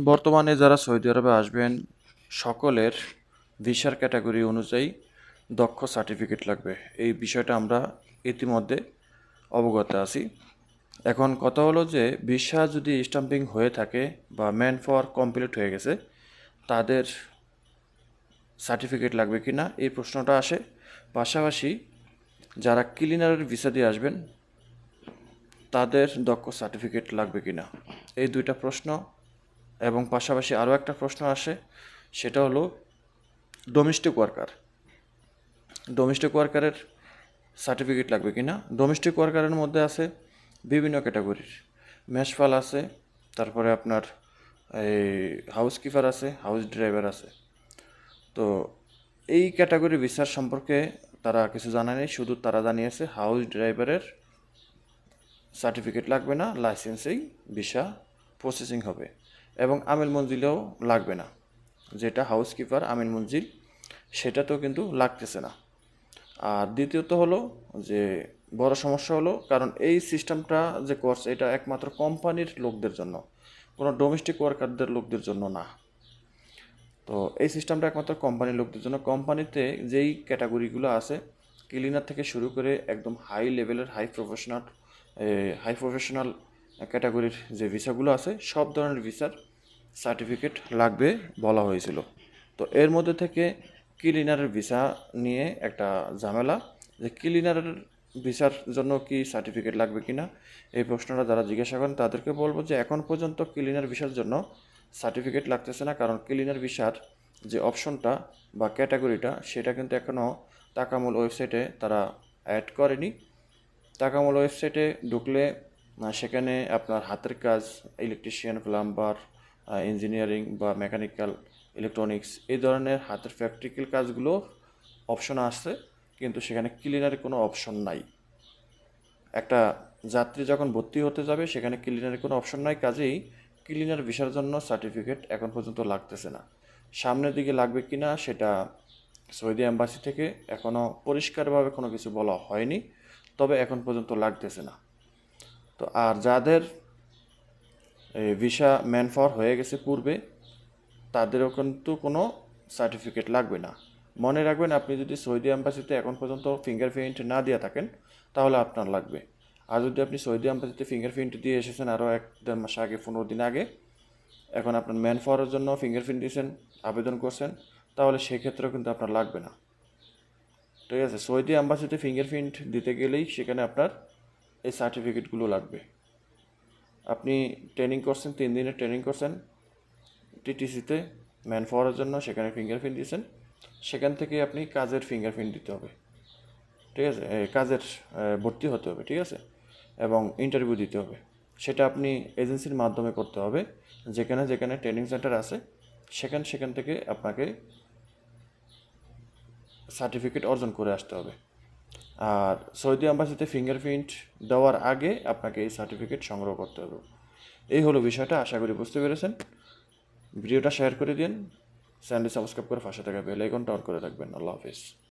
বর্তমানে যারা সৌদি আরবে আসবেন, সকলের ভিসার ক্যাটাগরি অনুযায়ী দক্ষ সার্টিফিকেট লাগবে। এই বিষয়টা আমরা ইতিমধ্যে অবগত আছি। এখন কথা হলো যে, ভিসা যদি স্টাম্পিং হয়ে থাকে বা ম্যান ফর কমপ্লিট হয়ে গেছে, তাদের সার্টিফিকেট লাগবে কি না এই প্রশ্নটা আসে। পাশাপাশি যারা ক্লিনারের ভিসা দিয়ে আসবেন, তাদের দক্ষ সার্টিফিকেট লাগবে কি না এই দুইটা প্রশ্ন এবং পাশাপাশি আরও একটা প্রশ্ন আসে, সেটা হলো ডোমেস্টিক ওয়ার্কার ডোমেস্টিক ওয়ার্কারের সার্টিফিকেট লাগবে কি না? ডোমেস্টিক ওয়ার্কারের মধ্যে আছে বিভিন্ন ক্যাটাগরির ম্যাশফাল আছে, তারপরে আপনার এই হাউসকিপার আছে হাউস ড্রাইভার আছে। তো এই ক্যাটাগরি ভিসার সম্পর্কে তারা কিছু জানা নেই, শুধু তারা জানিয়েছে হাউস ড্রাইভারের সার্টিফিকেট লাগবে না লাইসেন্সেই ভিসা প্রসেসিং হবে। এবং আমিল মঞ্জিলেও লাগবে না। যেটা হাউসকিপার আমিন মঞ্জিল, সেটাতেও কিন্তু লাগতেছে না। আর দ্বিতীয়ত হলো যে, বড় সমস্যা হলো কারণ এই সিস্টেমটা যে কোর্স এটা একমাত্র কোম্পানির লোকদের জন্য, কোনো ডোমেস্টিক ওয়ার্কারদের লোকদের জন্য না। তো এই সিস্টেমটা একমাত্র কোম্পানির লোকদের জন্য। কোম্পানিতে যেই ক্যাটাগরিগুলো আছে ক্লিনার থেকে শুরু করে একদম হাই লেভেলের হাই প্রফেশনাল হাই প্রফেশনাল ক্যাটাগরির যে ভিসাগুলো আছে, সব ধরনের ভিসার সার্টিফিকেট লাগবে বলা হয়েছিল। তো এর মধ্যে থেকে ক্লিনারের ভিসা নিয়ে একটা ঝামেলা, যে ক্লিনারের ভিসার জন্য কি সার্টিফিকেট লাগবে কি না, এই প্রশ্নটা যারা জিজ্ঞাসা করেন তাদেরকে বলব যে এখন পর্যন্ত ক্লিনার ভিসার জন্য সার্টিফিকেট লাগতেছে না, কারণ ক্লিনার ভিসার যে অপশনটা বা ক্যাটাগরিটা সেটা কিন্তু এখনও তাকামূল ওয়েবসাইটে তারা অ্যাড করেনি। তাকামূল ওয়েবসাইটে ঢুকলে সেখানে আপনার হাতের কাজ ইলেকট্রিশিয়ান প্লাম্বার ইঞ্জিনিয়ারিং বা মেকানিক্যাল ইলেকট্রনিক্স এই ধরনের হাতের প্র্যাকটিক্যাল কাজগুলো অপশন আসছে, কিন্তু সেখানে ক্লিনারের কোনো অপশন নাই। একটা যাত্রী যখন ভর্তি হতে যাবে, সেখানে ক্লিনারের কোনো অপশন নাই, কাজেই ক্লিনার ভিসার জন্য সার্টিফিকেট এখন পর্যন্ত লাগতেছে না। সামনের দিকে লাগবে কি না সেটা সৌদি অ্যাম্বাসি থেকে এখনও পরিষ্কারভাবে কোনো কিছু বলা হয়নি, তবে এখন পর্যন্ত লাগতেছে না। তো আর যাদের ভিসা ম্যান ফর হয়ে গেছে পূর্বে, তাদেরও কিন্তু কোনো সার্টিফিকেট লাগবে না। মনে রাখবেন, আপনি যদি সৌদি অ্যাম্বাসিতে এখন পর্যন্ত ফিঙ্গারপ্রিন্ট না দিয়ে থাকেন, তাহলে আপনার লাগবে। আর যদি আপনি সৌদি অ্যাম্বাসিতে ফিঙ্গারপ্রিন্ট দিয়ে এসেছেন আরও এক দেড় মাস আগে, পনেরো দিন আগে, এখন আপনার ম্যান ফরের জন্য ফিঙ্গারপ্রিন্ট দিয়েছেন, আবেদন করছেন, তাহলে সেক্ষেত্রেও কিন্তু আপনার লাগবে না। ঠিক আছে, সৌদি অ্যাম্বাসিতে ফিঙ্গারপ্রিন্ট দিতে গেলেই সেখানে আপনার এই সার্টিফিকেটগুলো লাগবে। আপনি ট্রেনিং করছেন, তিন দিনের ট্রেনিং করছেন টিটিসিতে ম্যান পাওয়ারের জন্য সেখানে ফিঙ্গারপ্রিন্ট দিয়েছেন, সেখান থেকে আপনি কাজের ফিঙ্গারপ্রিন্ট দিতে হবে। ঠিক আছে? কাজের ভর্তি হতে হবে, ঠিক আছে? এবং ইন্টারভিউ দিতে হবে। সেটা আপনি এজেন্সির মাধ্যমে করতে হবে। যেখানে যেখানে ট্রেনিং সেন্টার আছে, সেখান সেখান থেকে আপনাকে সার্টিফিকেট অর্জন করে আসতে হবে। আর সৌদি অ্যাম্বাসিতে ফিঙ্গারপ্রিন্ট দেওয়ার আগে আপনাকে এই সার্টিফিকেট সংগ্রহ করতে হবে। এই হলো বিষয়টা, আশা করি বুঝতে পেরেছেন। ভিডিওটা শেয়ার করে দিন, চ্যানেলটি সাবস্ক্রাইব করে পাশে থাকা বেল আইকনটা অন করে রাখবেন। আল্লাহ হাফিজ।